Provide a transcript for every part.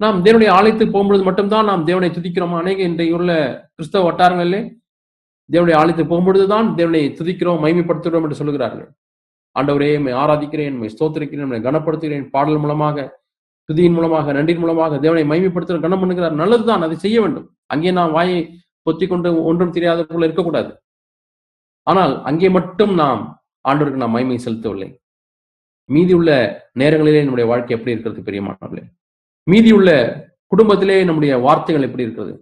நாம் தேவனுடைய ஆலயத்துக்கு போகும்பொழுது மட்டும்தான் நாம் தேவனை துதிக்கிறோம்? அநேக இன்றைய உள்ள கிறிஸ்தவ வட்டாரங்களிலே தேவனுடைய ஆலயத்துக்கு போகும்பொழுதுதான் தேவனை துதிக்கிறோம் மைமைப்படுத்துகிறோம் என்று சொல்லுகிறார்கள். ஆண்டவரே என்னை ஆராதிக்கிறேன் என்னை ஸ்தோத்திரிக்கிறேன் என்னை கனப்படுத்துகிறேன் பாடல் மூலமாக துதியின் மூலமாக நன்றியின் மூலமாக தேவனை மைமைப்படுத்துகிற கனம் பண்ணுகிறார். நல்லதுதான் அதை செய்ய வேண்டும். அங்கே நாம் வாயை பொத்தி கொண்டு ஒன்றும் தெரியாத போல இருக்கக்கூடாது. ஆனால் அங்கே மட்டும் நாம் ஆண்டவருக்கு நாம் மைமை செலுத்தவில்லை. மீதி உள்ள நேரங்களிலே நம்முடைய வாழ்க்கை எப்படி இருக்கிறது பெரியமானவர்களே? மீதி மீதியுள்ள குடும்பத்திலே நம்முடைய வார்த்தைகள் எப்படி இருக்கிறது?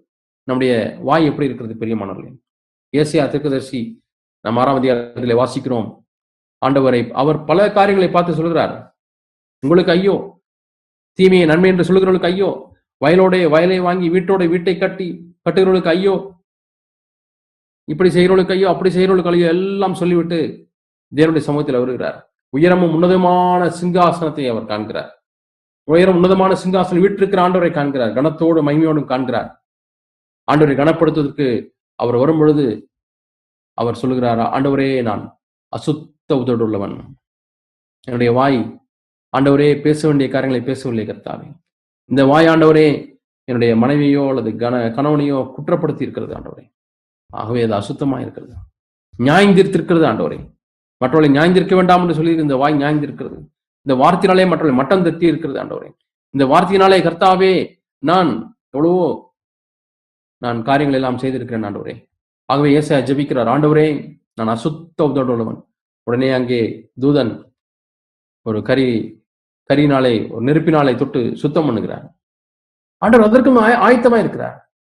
நம்முடைய வாய் எப்படி இருக்கிறது பெரியமானவர்களே ஏசியா திருக்கதர்சி நாம் ஆறாம் அதிகாரத்திலே வாசிக்கிறோம். ஆண்டவரை அவர் பல காரியங்களை பார்த்து சொல்கிறார். உங்களுக்கு ஐயோ தீமையை நன்மை என்று சொல்லுகிறவர்களுக்கு ஐயோ வயலோட வயலை வாங்கி வீட்டோட வீட்டை கட்டி கட்டுகிறவர்களுக்கு ஐயோ இப்படி செய்கிறவர்களுக்கு ஐயோ அப்படி செய்கிறவர்களுக்கு ஐயோ எல்லாம் சொல்லிவிட்டு தேவனுடைய சமூகத்தில் வருகிறார். உயரமும் உன்னதமான சிங்காசனத்தை அவர் காண்கிறார். உயரம் உன்னதமான சிங்காசனம் வீட்டிருக்கிற ஆண்டவரை காண்கிறார். கனத்தோடு மகிமையோடும் காண்கிறார். ஆண்டவரை கனப்படுத்துவதற்கு அவர் வரும் பொழுது அவர் சொல்லுகிறார் ஆண்டவரே நான் அசுத்த உதடு உள்ளவன் என்னுடைய வாய் ஆண்டவரே பேச வேண்டிய காரியங்களை பேசவில்லை கர்த்தாவே. இந்த வாய் ஆண்டவரே என்னுடைய மனைவியோ அல்லது கன கணவனையோ குற்றப்படுத்தி இருக்கிறது ஆண்டவரே. ஆகவே அது அசுத்தமா இருக்கிறது நியாயந்திருத்திருக்கிறது ஆண்டவரே. மற்றவர்களை நியாயந்திருக்க வேண்டாம் என்று சொல்லி இந்த வாய் நியாயந்திருக்கிறது. இந்த வார்த்தையினாலே மற்றவர்களை மட்டம் தத்தி இருக்கிறது ஆண்டவரே. இந்த வார்த்தையினாலே கர்த்தாவே நான் எவ்வளவோ நான் காரியங்கள் எல்லாம் செய்திருக்கிறேன் ஆண்டவரே. ஆகவே ஏசையா ஜபிக்கிறார் ஆண்டவரே நான் அசுத்த உள்ளவன் உடனே அங்கே தூதன் ஒரு கரி கரினாலை ஒரு நெருப்பினாலை தொட்டு சுத்தம் பண்ணுகிறார். ஆண்டவர் அதற்கும் ஆய- ஆயத்தமா இருக்கிறார்.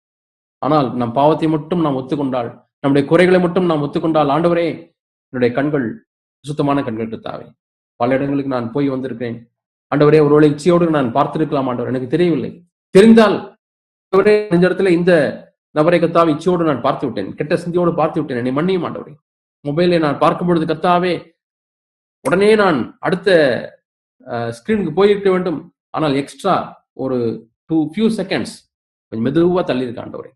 ஆனால் நம் பாவத்தை மட்டும் நாம் ஒத்துக்கொண்டால் நம்முடைய குறைகளை மட்டும் நாம் ஒத்துக்கொண்டால் ஆண்டவரே என்னுடைய கண்கள் சுத்தமான கண்கள் தாவே. பல இடங்களுக்கு நான் போய் வந்திருக்கிறேன். ஆண்டவரே ஒருவேளை இச்சையோடு நான் பார்த்திருக்கலாம் ஆண்டவர். எனக்கு தெரியவில்லை. தெரிந்தால் இந்த இடத்துல இந்த நபரை கத்தாவை இச்சையோடு நான் பார்த்து விட்டேன் கெட்ட சிந்தியோடு பார்த்து விட்டேன் என்னை மன்னியும் ஆண்டவரே. மொபைலை நான் பார்க்கும் பொழுது கத்தாவே உடனே நான் அடுத்த ஸ்கிரீனுக்கு போயிருக்க வேண்டும். ஆனால் எக்ஸ்ட்ரா ஒரு டூ ஃபியூ செகண்ட்ஸ் கொஞ்சம் மெதுவா தள்ளியிருக்க ஆண்டவரே.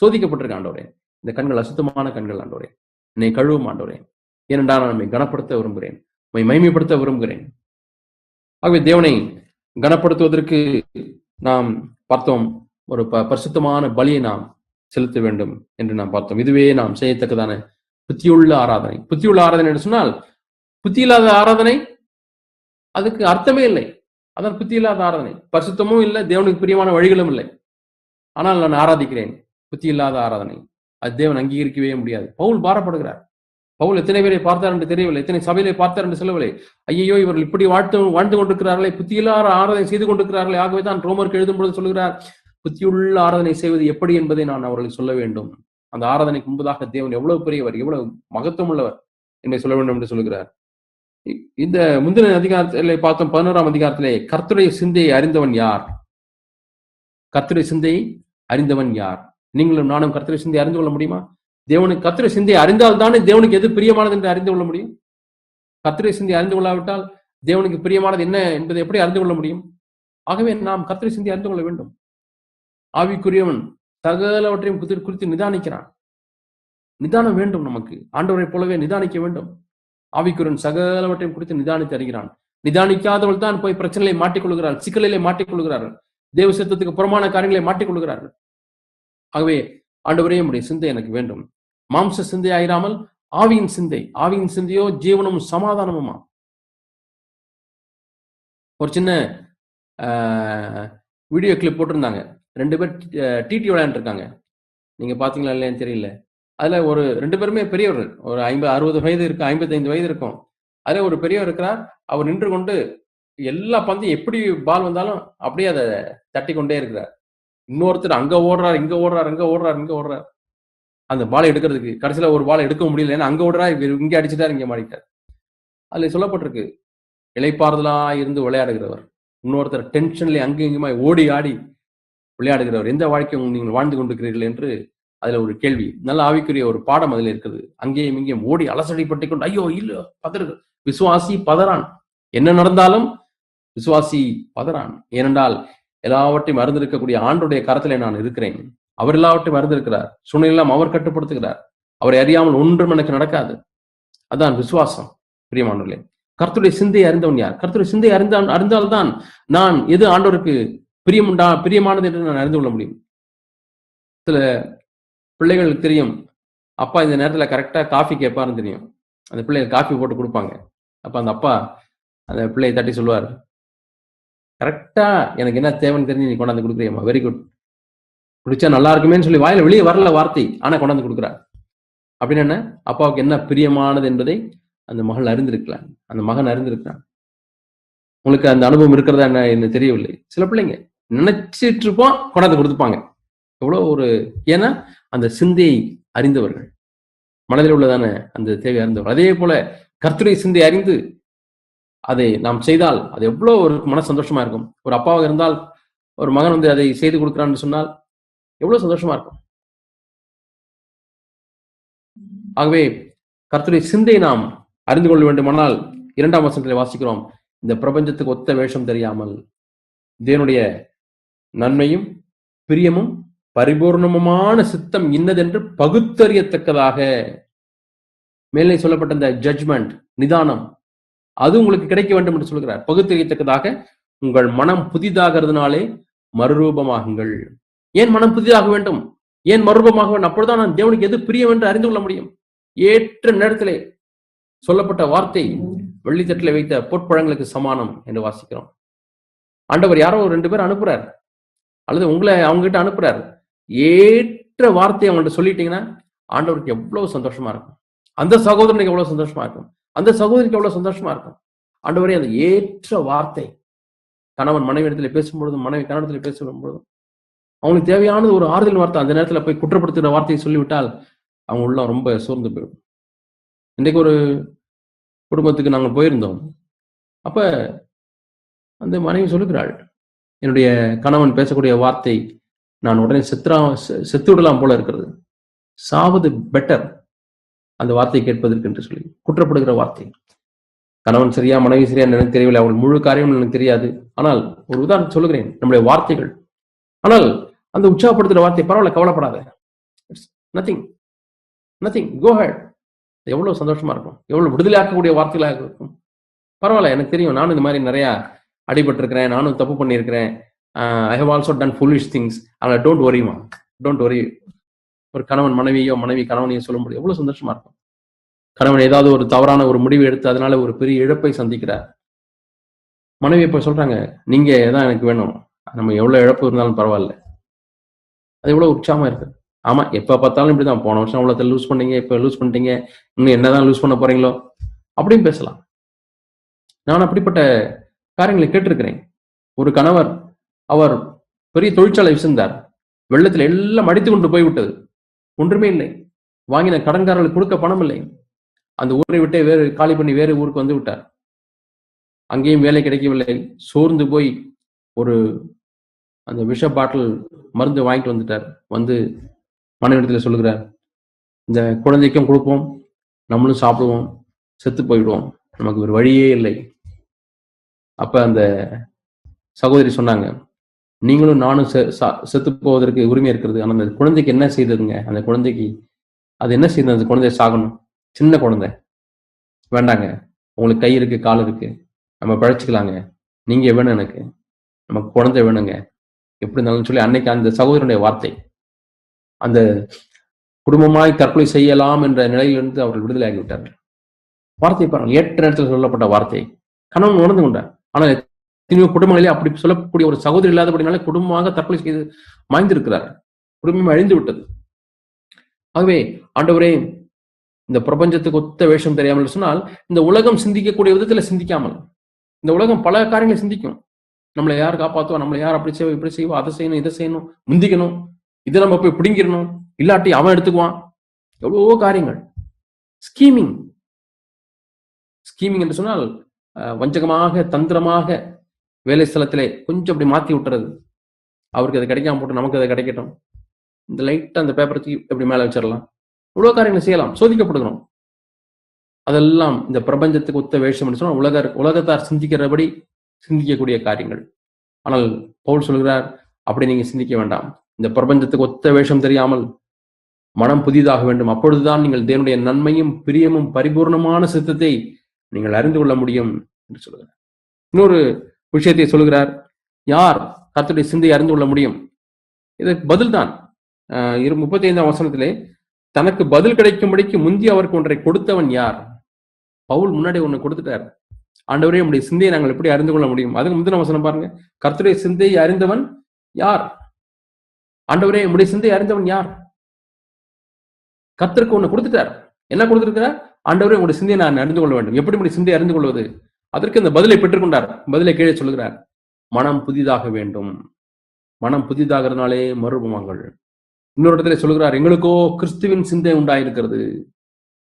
சோதிக்கப்பட்டிருக்க ஆண்டவரே. இந்த கண்கள் அசுத்தமான கண்கள் ஆண்டவரே. என்னை கழுவும் ஆண்டவரே. ஏனென்றால் நான் நம்மை கனப்படுத்த விரும்புகிறேன். உம்மை மைமைப்படுத்த விரும்புகிறேன். ஆகவே தேவனை கனப்படுத்துவதற்கு நாம் பார்த்தோம் ஒரு ப பரிசுத்தமான பலியை நாம் செலுத்த வேண்டும் என்று நாம் பார்த்தோம். இதுவே நாம் செய்யத்தக்கதான புத்தியுள்ள ஆராதனை. புத்தியுள்ள ஆராதனை என்று சொன்னால் புத்தி இல்லாத ஆராதனை அதுக்கு அர்த்தமே இல்லை. அதான் புத்தி இல்லாத ஆராதனை. பரிசுத்தமும் இல்லை தேவனுக்கு பிரியமான வழிகளும் இல்லை. ஆனால் நான் ஆராதிக்கிறேன் புத்தி இல்லாத ஆராதனை. அது தேவன் அங்கீகரிக்கவே முடியாது. பவுல் பாரப்படுகிறார். பவுல் எத்தனை பேரை பார்த்தார் என்று தெரியவில்லை. எத்தனை சபையிலே பார்த்தார் என்று சொல்லவில்லை. ஐயோ இவர்கள் இப்படி வாழ்த்து வாழ்ந்து கொண்டிருக்கிறார்களே புத்தியில்லாத ஆராதனை செய்து கொண்டிருக்கிறார்களே ஆகவே தான் ரோமருக்கு எழுதும் பொழுது சொல்கிறார் புத்தியுள்ள ஆராதனை செய்வது எப்படி என்பதை நான் அவர்களுக்கு சொல்ல வேண்டும். அந்த ஆராதனைக்கு முன்பதாக தேவன் எவ்வளவு பெரியவர் எவ்வளவு மகத்துவம் உள்ளவர் என்பதை சொல்ல வேண்டும் என்று சொல்கிறார். இ- இந்த முந்தின அதிகாரத்திலே பார்த்தோம் பதினோராம் அதிகாரத்திலே கர்த்துடைய சிந்தையை அறிந்தவன் யார்? கர்த்துடைய சிந்தையை அறிந்தவன் யார்? நீங்களும் நானும் கர்த்தரை சிந்தையை அறிந்து கொள்ள முடியுமா? தேவனுக்கு கத்திரை சிந்தையை அறிந்தால் தானே தேவனுக்கு எது பிரியமானது என்று அறிந்து கொள்ள முடியும்? கத்திரை சிந்தையை அறிந்து கொள்ளாவிட்டால் தேவனுக்கு பிரியமானது என்ன என்பதை எப்படி அறிந்து கொள்ள முடியும்? ஆகவே நாம் கத்திரை சிந்தையை அறிந்து கொள்ள வேண்டும். ஆவிக்குரியவன் சகலவற்றையும் குறித்து குறித்து நிதானிக்கிறான். நிதானம் வேண்டும் நமக்கு. ஆண்டவரைப் போலவே நிதானிக்க வேண்டும். ஆவிக்குரியன் சகலவற்றையும் குறித்து நிதானித்து அறிகிறான். நிதானிக்காதவள் தான் போய் பிரச்சனையை மாட்டிக்கொள்கிறார்கள் சிக்கலிலே மாட்டிக்கொள்கிறார்கள் தேவ சித்தத்துக்கு புறமான காரியங்களை மாட்டிக்கொள்கிறார்கள். ஆகவே ஆண்டவரே உடைய சிந்தை எனக்கு வேண்டும். மாம்ச சிந்தை ஆயிராமல் ஆவியின் சிந்தை ஆவியின் சிந்தையோ ஜீவனும் சமாதானமுமா? ஒரு சின்ன வீடியோ கிளிப் போட்டிருந்தாங்க. ரெண்டு பேர் டிடி விளையாண்டுருக்காங்க. நீங்க பாத்தீங்களா இல்லையான்னு தெரியல. அதுல ஒரு ரெண்டு பேருமே பெரியவர்கள். ஒரு ஐம்பது அறுபது வயது இருக்கு ஐம்பத்தைந்து வயது இருக்கும். அதுல ஒரு பெரியவர் இருக்கிறார். அவர் நின்று கொண்டு எல்லா பந்தையும் எப்படி பால் வந்தாலும் அப்படியே அதை தட்டி கொண்டே இருக்கிறார். இன்னொருத்தர் அங்க ஓடுறார் இங்க ஓடுறார் இங்க ஓடுறார் இங்க ஓடுறார். அந்த பாலை எடுக்கிறதுக்கு கடைசியில ஒரு பாலை எடுக்க முடியல ஏன்னா அங்க விடுறா இவர் இங்க அடிச்சுட்டார் இங்க மாடிட்டார் அதில் சொல்லப்பட்டிருக்கு இலைப்பாறுதலா இருந்து விளையாடுகிறவர். இன்னொருத்தர் டென்ஷன்லேயே அங்கேயும் இங்குமா ஓடி ஆடி விளையாடுகிறவர். எந்த வாழ்க்கையும் நீங்கள் வாழ்ந்து கொண்டிருக்கிறீர்கள் என்று அதுல ஒரு கேள்வி. நல்ல ஆவிக்குரிய ஒரு பாடம் அதுல இருக்குது. அங்கேயும் இங்கேயும் ஓடி அலசடிப்பட்டு கொண்டு ஐயோ இல்ல பதறு விசுவாசி பதறான். என்ன நடந்தாலும் விசுவாசி பதறான். ஏனென்றால் எல்லாவற்றையும் மறந்திருக்கக்கூடிய ஆண்டுடைய கரத்திலே நான் இருக்கிறேன். அவர் எல்லாவற்றையும் அறிந்திருக்கிறார். சூழ்நிலாம் அவர் கட்டுப்படுத்துகிறார். அவரை அறியாமல் ஒன்றும் எனக்கு நடக்காது. அதான் விசுவாசம் பிரியமானவர்களே. கர்த்தருடைய சிந்தையை அறிந்தவன் யார்? கர்த்தருடைய சிந்தையை அறிந்தான் அறிந்தால்தான் நான் எது ஆண்டவருக்கு பிரியமுண்டா பிரியமானது என்று நான் அறிந்து கொள்ள முடியும். சில பிள்ளைகளுக்கு தெரியும் அப்பா இந்த நேரத்துல கரெக்டா காஃபி கேட்பாருன்னு தெரியும். அந்த பிள்ளைகள் காஃபி போட்டு கொடுப்பாங்க. அப்போ அந்த அப்பா அந்த பிள்ளையை தட்டி சொல்லுவார் கரெக்டா எனக்கு என்ன தேவைன்னு தெரிஞ்சு நீ கொண்டாந்து கொடுக்குறியம்மா? வெரி குட் குடிச்சா நல்லா இருக்குமேன்னு சொல்லி வாயில வெளியே வரல வார்த்தை. ஆனா கொண்டாந்து கொடுக்குறா அப்படின்னு என்ன? அப்பாவுக்கு என்ன பிரியமானது என்பதை அந்த மகள் அறிந்திருக்கலாம். அந்த மகன் அறிந்திருக்கிறான். உங்களுக்கு அந்த அனுபவம் இருக்கிறதா என்ன என்ன தெரியவில்லை. சில பிள்ளைங்க நினைச்சிட்டு இருப்போம் கொண்டாந்து கொடுத்துப்பாங்க. எவ்வளவு ஒரு ஏன்னா அந்த சிந்தையை அறிந்தவர்கள். மனதில் உள்ளதான அந்த தேவை அறிந்தவர்கள். அதே போல கர்த்தருடைய சிந்தை அறிந்து அதை நாம் செய்தால் அது எவ்வளவு ஒரு மன சந்தோஷமா இருக்கும். ஒரு அப்பாவாக இருந்தால் ஒரு மகன் வந்து அதை செய்து கொடுக்கிறான்னு சொன்னால் எவ்வளவு சந்தோஷமா இருக்கும்? ஆகவே கர்த்தருடைய சிந்தை நாம் அறிந்து கொள்ள வேண்டுமானால் இரண்டாம் வசனத்தில் வாசிக்கிறோம். இந்த பிரபஞ்சத்துக்கு ஒத்த வேஷம் தெரியாமல் தேவனுடைய நன்மையும் பிரியமும் பரிபூர்ணமுமான சித்தம் இன்னதென்று பகுத்தறியத்தக்கதாக மேலே சொல்லப்பட்ட இந்த ஜட்ஜ்மெண்ட் நிதானம் அது உங்களுக்கு கிடைக்க வேண்டும் என்று சொல்கிறார். பகுத்தறியத்தக்கதாக உங்கள் மனம் புதிதாகிறதுனாலே மறுரூபமாகுங்கள். ஏன் மனம் புதிதாக வேண்டும்? ஏன் மறுபமாக வேண்டும்? அப்பொழுதுதான் நான் தேவனுக்கு எது பிரியம் என்று அறிந்து கொள்ள முடியும். ஏற்ற நேரத்திலே சொல்லப்பட்ட வார்த்தை வெள்ளித்தட்டில் வைத்த பொற்பழங்களுக்கு சமானம் என்று வாசிக்கிறோம். ஆண்டவர் யாரோ ஒரு ரெண்டு பேர் அனுப்புறார். அல்லது உங்களை அவங்க கிட்ட அனுப்புறாரு. ஏற்ற வார்த்தையை அவங்கள்ட்ட சொல்லிட்டீங்கன்னா ஆண்டவருக்கு எவ்வளவு சந்தோஷமா இருக்கும். அந்த சகோதரனுக்கு எவ்வளவு சந்தோஷமா இருக்கும். அந்த சகோதரிக்கு எவ்வளவு சந்தோஷமா இருக்கும். ஆண்டவரே அந்த ஏற்ற வார்த்தை கணவன் மனைவி இடத்துல பேசும்பொழுதும் மனைவி கணவனத்தில் பேசும்பொழுதும் அவங்களுக்கு தேவையானது ஒரு ஆறுதல் வார்த்தை. அந்த நேரத்தில் போய் குற்றப்படுத்துகிற வார்த்தையை சொல்லிவிட்டால் அவங்க உள்ள ரொம்ப சோர்ந்து போயிடும். இன்றைக்கு ஒரு குடும்பத்துக்கு நாங்கள் போயிருந்தோம். அப்போ அந்த மனைவி சொல்லுகிறாள் என்னுடைய கணவன் பேசக்கூடிய வார்த்தை நான் உடனே செத்துரா செ- செத்து விடலாம் போல இருக்கிறது. சாவது பெட்டர் அந்த வார்த்தையை கேட்பதற்கு என்று சொல்லி குற்றப்படுகிற வார்த்தை. கணவன் சரியா மனைவி சரியா எனக்கு தெரியவில்லை. அவள் முழு காரியம் எனக்கு தெரியாது. ஆனால் ஒரு உதாரணம் சொல்லுகிறேன். நம்முடைய வார்த்தைகள். ஆனால் அந்த உற்சாகப்படுத்துகிற வார்த்தை பரவாயில்ல கவலைப்படாத. நத்திங் நத்திங் கோ ஹெட் எவ்வளவு சந்தோஷமா இருக்கும். எவ்வளவு விடுதலையாக்கக்கூடிய வார்த்தைகளாக இருக்கும். பரவாயில்ல எனக்கு தெரியும். நானும் இந்த மாதிரி நிறைய அடிபட்டிருக்கிறேன். நானும் தப்பு பண்ணியிருக்கிறேன். I have also done foolish things அதனால் டோன்ட் ஒரிமா டோன்ட் ஒரி ஒரு கணவன் மனைவியோ மனைவி கணவனையோ சொல்ல முடியும். எவ்வளவு சந்தோஷமா இருக்கும். கணவன் ஏதாவது ஒரு தவறான ஒரு முடிவு எடுத்து அதனால ஒரு பெரிய இழப்பை சந்திக்கிறார். மனைவி இப்ப சொல்றாங்க நீங்க தான் எனக்கு வேணும். நம்ம எவ்வளவு இழப்பு இருந்தாலும் பரவாயில்ல. அது எவ்வளவு உற்சாகமா இருக்கு. ஆமா எப்ப பார்த்தாலும் இப்படிதான். போன வருஷம் அவ்வளவு லூஸ் பண்ணீங்க இப்ப லூஸ் பண்ணிட்டீங்க. இன்னும் என்னதான் லூஸ் பண்ண போறீங்களோ? அப்படின்னு பேசலாம். நான் அப்படிப்பட்ட காரியங்களை கேட்டிருக்கிறேன். ஒரு கணவர் அவர் பெரிய தொழிற்சாலை வச்சிருந்தார் வெள்ளத்துல எல்லாம் அடித்து கொண்டு போய்விட்டது. ஒன்றுமே இல்லை. வாங்கின கடன்காரர்கள் கொடுக்க பணம் இல்லை. அந்த ஊரை விட்டே வேறு காலி பண்ணி வேறு ஊருக்கு வந்து விட்டார். அங்கேயும் வேலை கிடைக்கவில்லை. சோர்ந்து போய் ஒரு அந்த விஷ பாட்டில் மருந்து வாங்கிட்டு வந்துட்டார். வந்து மனைவிடத்தில் சொல்லுகிறார் இந்த குழந்தைக்கும் கொடுப்போம் நம்மளும் சாப்பிடுவோம் செத்து போயிடுவோம் நமக்கு ஒரு வழியே இல்லை. அப்ப அந்த சகோதரி சொன்னாங்க நீங்களும் நானும் செ- சா- செத்து போவதற்கு உரிமை இருக்கிறது. ஆனால் அந்த குழந்தைக்கு என்ன செய்ததுங்க? அந்த குழந்தைக்கு அது என்ன செய்தது? அந்த குழந்தைய சாகணும். சின்ன குழந்தை. வேண்டாங்க. உங்களுக்கு கை இருக்கு கால் இருக்கு. நம்ம பழச்சிக்கலாங்க. நீங்க வேணும் எனக்கு. நமக்கு குழந்தை வேணுங்க. எப்படி இருந்தாலும் சொல்லி அன்னைக்கு அந்த சகோதரனுடைய வார்த்தை. அந்த குடும்பமாய் தற்கொலை செய்யலாம் என்ற நிலையிலிருந்து அவர்கள் விடுதலை ஆகிவிட்டார்கள் வார்த்தை பாருங்கள் ஏற்ற நேரத்தில் சொல்லப்பட்ட வார்த்தை. கணவன் உணர்ந்து கொண்டார். ஆனால் எத்தனையோ குடும்பங்களிலே அப்படி சொல்லக்கூடிய ஒரு சகோதரி இல்லாதபடினாலே குடும்பமாக தற்கொலை செய்து மாய்ந்திருக்கிறார். குடும்பம் அழிந்து விட்டது ஆகவே ஆண்டவரே இந்த பிரபஞ்சத்துக்கு ஒத்த வேஷம் தெரியாமல் சொன்னால் இந்த உலகம் சிந்திக்கக்கூடிய விதத்துல சிந்திக்காமல் இந்த உலகம் பல காரியங்களை சிந்திக்கும். நம்மளை யார் காப்பாத்துவா? நம்மளை யார் அப்படி செய்வோம் இப்படி செய்வோம் அதை செய்யணும் இதை செய்யணும் முந்திக்கணும். இதை நம்ம போய் பிடிங்கிடணும். இல்லாட்டி அவன் எடுத்துக்குவான். எவ்வளவோ காரியங்கள். ஸ்கீமிங். ஸ்கீமிங் என்று சொன்னால் வஞ்சகமாக தந்திரமாக வேலை ஸ்தலத்திலே கொஞ்சம் அப்படி மாத்தி விட்டுறது. அவருக்கு அது கிடைக்காம போட்டு நமக்கு அது கிடைக்கட்டும். இந்த லைட்டா அந்த பேப்பர் தூக்கி இப்படி மேல வச்சிடலாம்? இவ்வளோ காரியங்களை செய்யலாம். சோதிக்கப்படுகிறோம். அதெல்லாம் இந்த பிரபஞ்சத்துக்கு ஒத்த வேஷம் என்று சொன்னால் உலக உலகத்தார் சிந்திக்கிறபடி சிந்திக்கக்கூடிய காரியங்கள். ஆனால் பவுல் சொல்கிறார் அப்படி நீங்க சிந்திக்க வேண்டாம். இந்த பிரபஞ்சத்துக்கு ஒத்த வேஷம் தெரியாமல் மனம் புதிதாக வேண்டும். அப்பொழுதுதான் நீங்கள் தேவனுடைய நன்மையும் பிரியமும் பரிபூர்ணமான சித்தத்தை நீங்கள் அறிந்து கொள்ள முடியும் என்று சொல்கிறார். இன்னொரு விஷயத்தை சொல்கிறார் யார் கர்த்தருடைய சிந்தையை அறிந்து கொள்ள முடியும்? இதற்கு பதில்தான் ஆஹ் இரு முப்பத்தி ஐந்தாம் வசனத்திலே தனக்கு பதில் கிடைக்கும்படிக்கு முந்தி அவருக்கு ஒன்றை கொடுத்தவன் யார்? பவுல் முன்னாடி ஒண்ணு கொடுத்துட்டார். ஆண்டவரே உடைய சிந்தையை நாங்கள் எப்படி அறிந்து கொள்ள முடியும்? அதுக்கு முந்தின வசனம் பாருங்க. கர்த்தருடைய சிந்தையை அறிந்தவன் யார்? ஆண்டவரே நம்முடைய சிந்தையை அறிந்தவன் யார்? கர்த்தருக்கு ஒண்ணு கொடுத்துட்டார். என்ன கொடுத்துருக்கிறார்? ஆண்டவரே உங்களுடைய சிந்தையை நான் அறிந்து கொள்ள வேண்டும். எப்படி உடைய சிந்தையை அறிந்து கொள்வது? அதற்கு இந்த பதிலை பெற்றுக்கொண்டார் பதிலை கீழே சொல்கிறார் மனம் புதிதாக வேண்டும். மனம் புதிதாகிறதுனாலே மறுபமாங்கள். இன்னொரு இடத்துல சொல்கிறார் எங்களுக்கோ கிறிஸ்துவின் சிந்தை உண்டாயிருக்கிறது.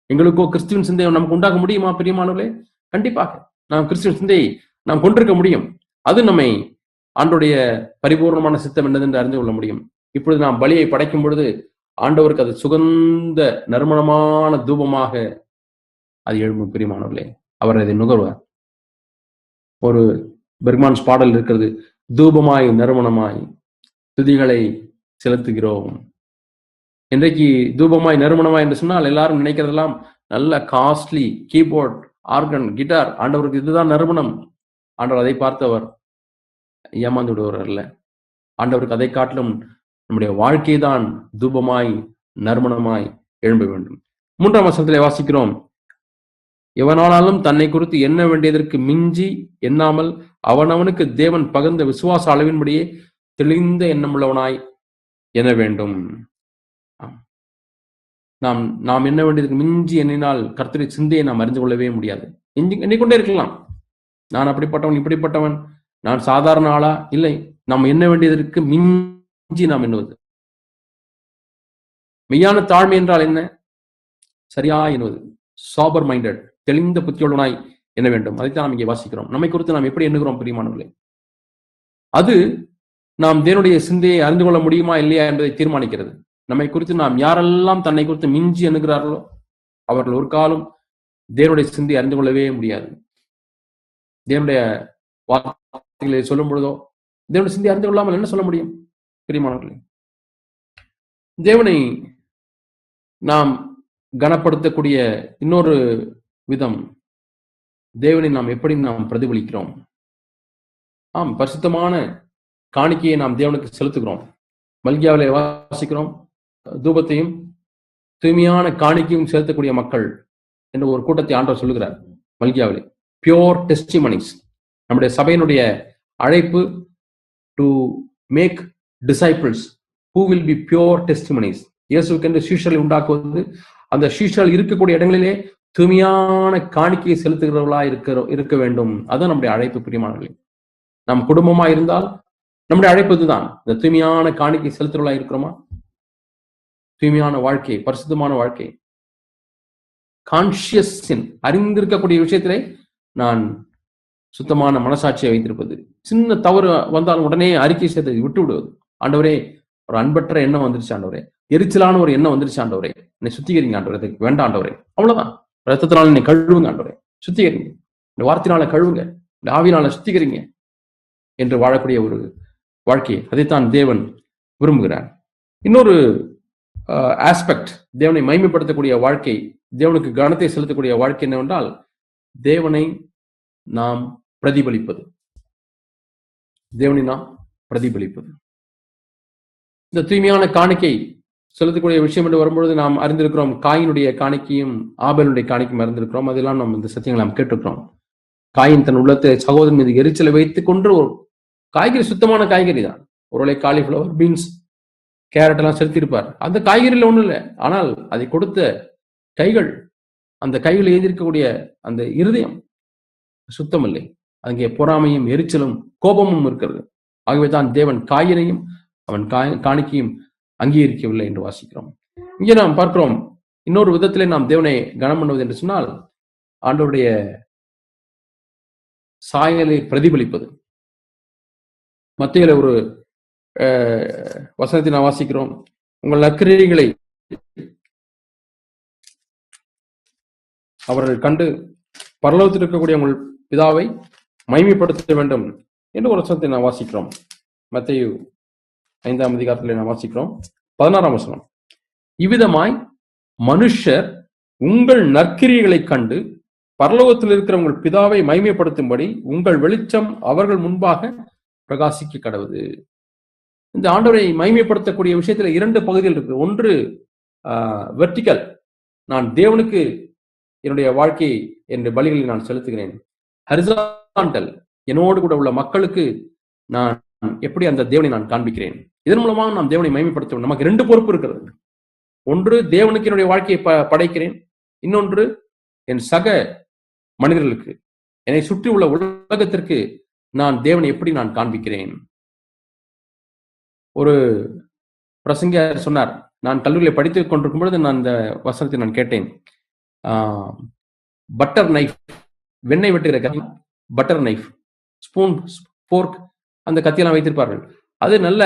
எங்களுக்கோ கிறிஸ்துவின் சிந்தையை நமக்கு உண்டாக முடியுமா பெரியமானவர்களே? கண்டிப்பாக. நாம் கிறிஸ்துவ சிந்தையை நாம் கொண்டிருக்க முடியும். அது நம்மை ஆண்டுடைய பரிபூர்ணமான சித்தம் என்னதென்று அறிந்து கொள்ள முடியும். இப்பொழுது நாம் பலியை படைக்கும் பொழுது ஆண்டவருக்கு அது சுகந்த நறுமணமான தூபமாக அது எழும்பும். பிரியமானவர்களே அவர் அதை நுகர்வார். ஒரு பெர்மான்ஸ் பாடல் இருக்கிறது தூபமாய் நறுமணமாய் துதிகளை செலுத்துகிறோம். இன்றைக்கு தூபமாய் நறுமணமாய் என்று சொன்னால் எல்லாரும் நினைக்கிறதெல்லாம் நல்ல காஸ்ட்லி கீபோர்ட் ஆர்கன் கிட்டார் ஆண்டவருக்கு இதுதான் நறுமணம் ஆண்டவர் அதை பார்த்தவர். ஏமாந்து விடுவர் அல்ல. ஆண்டவருக்கு அதை காட்டிலும் நம்முடைய வாழ்க்கை தான் தூபமாய் நறுமணமாய் எழும்ப வேண்டும். மூன்றாம் வசனத்திலே வாசிக்கிறோம். எவனானாலும் தன்னை குறித்து எண்ண வேண்டியதற்கு மிஞ்சி எண்ணாமல் அவனவனுக்கு தேவன் பகிர்ந்த விசுவாச அளவின்படியே தெளிந்த எண்ணமுள்ளவனாய் எண்ண வேண்டும். நாம் நாம் என்ன வேண்டியதுக்கு மிஞ்சி எண்ணினால் கர்த்தரை சிந்தையை நாம் அறிந்து கொள்ளவே முடியாது. எண்ணி- எண்ணிக்கொண்டே இருக்கலாம். நான் அப்படிப்பட்டவன் இப்படிப்பட்டவன் நான் சாதாரண ஆளா? இல்லை. நாம் எண்ண வேண்டியதற்கு மிஞ்சி நாம் எண்ணுவது? மெய்யான தாழ்மை என்றால் என்ன? சரியா எண்ணுவது. சாபர் மைண்டட் தெளிந்த புத்தியுள்ளனாய் எண்ண வேண்டும். அதைத்தான் நாம் இங்கே வாசிக்கிறோம். நம்மை குறித்து நாம் எப்படி எண்ணுகிறோம் பிரியமானவர்களே? அது நாம் தேவனுடைய சிந்தையை அறிந்து கொள்ள முடியுமா இல்லையா என்பதை தீர்மானிக்கிறது. நம்மை குறித்து நாம் யாரெல்லாம் தன்னை குறித்து மிஞ்சி எண்ணுகிறார்களோ அவர்கள் ஒரு காலம் தேவனுடைய சிந்தி அறிந்து கொள்ளவே முடியாது. தேவனுடைய வார்த்தைகளை சொல்லும் பொழுதோ தேவனுடைய சிந்தி அறிந்து கொள்ளாமல் என்ன சொல்ல முடியும்? பிரியமானவர்களே தேவனை நாம் கனப்படுத்தக்கூடிய இன்னொரு விதம் தேவனை நாம் எப்படி நாம் பிரதிபலிக்கிறோம்? ஆம் பரிசுத்தமான காணிக்கையை நாம் தேவனுக்கு செலுத்துகிறோம். மல்கியாவிலே வாசிக்கிறோம். தூபத்தையும் தூய்மையான காணிக்கையும் செலுத்தக்கூடிய மக்கள் என்று ஒரு கூட்டத்தை ஆண்டவர் சொல்லுகிறார் மல்கியாவிலே. பியோர் டெஸ்டிமனிஸ் நம்முடைய சபையினுடைய அழைப்பு to make disciples who will be pure testimonies இயேசுக்கென்று சீஷர்களை உண்டாக்குவது அந்த சீஷர்கள் இருக்கக்கூடிய இடங்களிலே தூய்மையான காணிக்கையை செலுத்துகிறவர்களா இருக்கிற இருக்க வேண்டும். அதுதான் நம்முடைய அழைப்பு பிரியமானவர்களே. நம் குடும்பமா இருந்தால் நம்முடைய அழைப்பு இதுதான். இந்த தூய்மையான காணிக்கை செலுத்துகிறவர்களா இருக்கிறோமா? தூய்மையான வாழ்க்கை பரிசுத்தமான வாழ்க்கை. கான்சியஸ் அறிந்திருக்கக்கூடிய விஷயத்திலே நான் சுத்தமான மனசாட்சியை வைத்திருப்பது. சின்ன தவறு வந்தால் உடனே அறிக்கை செய்து விட்டு விடுவது ஆண்டவரே ஒரு அன்பற்ற எண்ணம் வந்துருச்சு ஆண்டவரே. எரிச்சலான ஒரு எண்ணம் வந்துருச்சு ஆண்டவரே. என்னை சுத்திகரிங்க ஆண்டவரே. அதுக்கு வேண்டாம் ஆண்டவரே. அவ்வளவுதான். ரத்தத்தினால என்னை கழுவுங்க ஆண்டவரே. சுத்திகரிங்க. இந்த வார்த்தையினால கழுவுங்க. இந்த ஆவினால சுத்திகரிங்க என்று வாழக்கூடிய ஒரு வாழ்க்கையை அதைத்தான் தேவன் விரும்புகிறார். இன்னொரு ஆஸ்பெக்ட் தேவனை மைமைப்படுத்தக்கூடிய வாழ்க்கை தேவனுக்கு கனத்தை செலுத்தக்கூடிய வாழ்க்கை என்னவென்றால் தேவனை நாம் பிரதிபலிப்பது. தேவனை நாம் பிரதிபலிப்பது. இந்த தூய்மையான காணிக்கை செலுத்தக்கூடிய விஷயம் என்று வரும்பொழுது நாம் அறிந்திருக்கிறோம் காயினுடைய காணிக்கையும் ஆபலுடைய காணிக்கையும் அறிந்திருக்கிறோம். அதெல்லாம் நாம் இந்த சத்தியங்களை நாம் கேட்டிருக்கிறோம். காயின் தன் உள்ளத்தை சகோதரன் மீது எரிச்சலை வைத்துக் கொண்டு ஒரு காய்கறி சுத்தமான காய்கறி தான் ஒருவேளை காலிஃபிளவர் பீன்ஸ் கேரட் எல்லாம் செலுத்தியிருப்பார். அந்த காய்கறியில் ஒண்ணும் இல்லை. ஆனால் அதை கொடுத்த கைகள் அந்த கைகள் எழுதியிருக்கக்கூடிய அந்த இருதயம் சுத்தம் இல்லை அங்கே பொறாமையும் எரிச்சலும் கோபமும் இருக்கிறது. ஆகவே தான் தேவன் காயினையும் அவன் காய் காணிக்கையும் அங்கீகரிக்கவில்லை என்று வாசிக்கிறோம். இங்கே நாம் பார்க்கிறோம் இன்னொரு விதத்திலே நாம் தேவனை கனம் பண்ணுவது என்று சொன்னால் ஆண்டோருடைய சாயலை பிரதிபலிப்பது. மத்தியில ஒரு வசனத்தை நாம் வாசிக்கிறோம். உங்கள் நற்கிரியைகளை அவர்கள் கண்டு பரலோகத்தில் இருக்கக்கூடிய உங்கள் பிதாவை மைமைப்படுத்த வேண்டும் என்று ஒரு வசனத்தை நாம் வாசிக்கிறோம். மத்தேயு ஐந்தாம் அதிகாரத்தில் நாம் வாசிக்கிறோம். பதினாறாம் வசனம். இவ்விதமாய் மனுஷர் உங்கள் நற்கிரியைகளைக் கண்டு பரலோகத்தில் இருக்கிற உங்கள் பிதாவை மைமைப்படுத்தும்படி உங்கள் வெளிச்சம் அவர்கள் முன்பாக பிரகாசிக்க கடவுது. இந்த ஆண்டவரை மகிமைப்படுத்தக்கூடிய விஷயத்துல இரண்டு பகுதிகள் இருக்கு. ஒன்று வெர்டிக்கல் நான் தேவனுக்கு என்னுடைய வாழ்க்கையை என்னுடைய பலிகளை நான் செலுத்துகிறேன். ஹரிசாண்டல் என்னோடு கூட உள்ள மக்களுக்கு நான் எப்படி அந்த தேவனை நான் காண்பிக்கிறேன்? இதன் மூலமாக நாம் தேவனை மகிமைப்படுத்த வேண்டும். நமக்கு ரெண்டு பொறுப்பு இருக்கிறது. ஒன்று தேவனுக்கு என்னுடைய வாழ்க்கையை ப- படைக்கிறேன். இன்னொன்று என் சக மனிதர்களுக்கு என்னை சுற்றி உள்ள உலகத்திற்கு நான் தேவனை எப்படி நான் காண்பிக்கிறேன்? ஒரு பிரசங்கர் சொன்னார் நான் கல்லூரியில் படித்து கொண்டிருக்கும் பொழுது நான் இந்த வசனத்தை நான் கேட்டேன். பட்டர் நைஃப் வெண்ணெய் வெட்டுகிற கத்தி பட்டர் நைஃப் ஸ்பூன் போர்க் அந்த கத்தியெல்லாம் வைத்திருப்பார்கள். அது நல்ல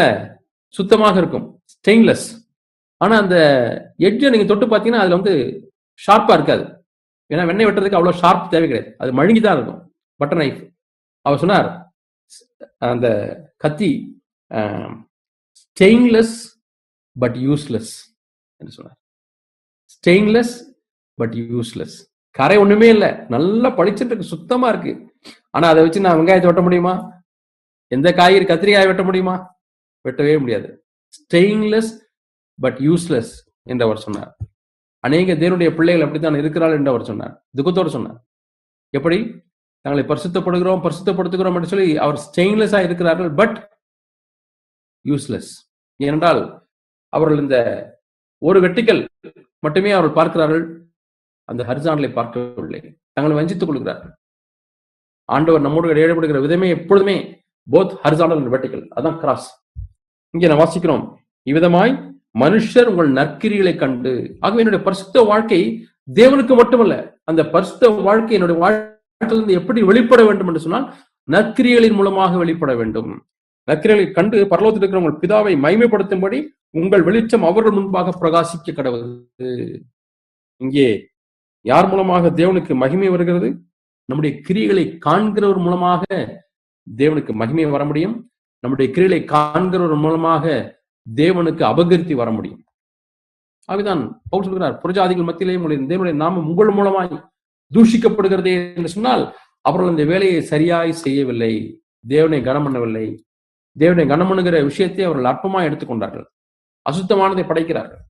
சுத்தமாக இருக்கும் ஸ்டெயின்லெஸ். ஆனா அந்த எட்ஜை நீங்க தொட்டு பார்த்தீங்கன்னா அதுல வந்து ஷார்ப்பா இருக்காது. ஏன்னா வெண்ணெய் வெட்டுறதுக்கு அவ்வளோ ஷார்ப் தேவை கிடையாது. அது மழுங்கி தான் இருக்கும். Butter knife. அவர் சொன்னார் அந்த கத்தி ஸ்டெயின்லெஸ் பட் யூஸ்லெஸ் என்று சொன்னார். ஸ்டெயின்லெஸ் பட் யூஸ்லெஸ் கரை ஒண்ணுமே இல்லை. நல்லா பளிச்சுட்டு இருக்கு. சுத்தமா இருக்கு. ஆனா அதை வச்சு நான் வெங்காயத்தை வெட்ட முடியுமா? எந்த காய்கறி கத்திரிக்காய் வெட்ட முடியுமா? வெட்டவே முடியாது. ஸ்டெயின்லெஸ் பட் யூஸ்லெஸ் என்று அவர் சொன்னார். அநேக தேவனுடைய பிள்ளைகள் அப்படித்தான் இருக்கிறாள் என்று அவர் சொன்னார். துக்கத்தோடு சொன்னார். எப்படி? தங்களை பரிசுத்தப்படுகிறோம் பரிசுத்தப்படுத்துகிறோம் என்று சொல்லி அவர் ஸ்டெயின்லெஸ்ஸாக இருக்கிறார்கள் பட் யூஸ்லெஸ் ஏனென்றால் அவர்கள் இந்த ஒரு வெட்டிக்கல் மட்டுமே அவர்கள் பார்க்கிறார்கள் அந்த ஹரிசாண்டலை பார்க்கவில்லை. தங்களை வஞ்சித்துக் கொள்கிறார்கள். ஆண்டவர் நம்மோடு இடையப்படுகிற விதமே எப்பொழுதுமே போத் ஹரிசாண்டல் வெட்டிக்கல் அதான் கிராஸ் இங்கே நான் வாசிக்கிறோம் இவ்விதமாய் மனுஷர் உங்கள் நற்கிரிகளை கண்டு ஆகவே என்னுடைய பரிசுத்த வாழ்க்கை தேவனுக்கு மட்டுமல்ல அந்த பரிசுத்த வாழ்க்கை என்னுடைய வாழ்க்கையிலிருந்து எப்படி வெளிப்பட வேண்டும் என்று சொன்னால் நற்கிரிகளின் மூலமாக வெளிப்பட வேண்டும். நற்கிரிகளை கண்டு பரலோகத்தில் இருக்கிற உங்கள் பிதாவை மைமைப்படுத்தும்படி உங்கள் வெளிச்சம் அவர்கள் முன்பாக பிரகாசிக்க கடவுது இங்கே யார் மூலமாக தேவனுக்கு மகிமை வருகிறது? நம்முடைய கிரிகளை காண்கிறவர் மூலமாக தேவனுக்கு மகிமை வர முடியும். நம்முடைய கிரிகளை காண்கிறவர் மூலமாக தேவனுக்கு அபகரித்து வர முடியும். ஆகவேதான் பவுல் சொல்கிறார் புரஜாதிகள் மத்தியிலே உங்களுடைய தேவனுடைய நாமம் உங்கள் மூலமாய் தூஷிக்கப்படுகிறதே என்று சொன்னால் அவர்கள் அந்த வேலையை சரியாய் செய்யவில்லை. தேவனை கனம் பண்ணவில்லை தேவனை கனம் விஷயத்தை அவர்கள் அற்பமாக எடுத்துக்கொண்டார்கள். அசுத்தமானதை படைக்கிறார்கள்.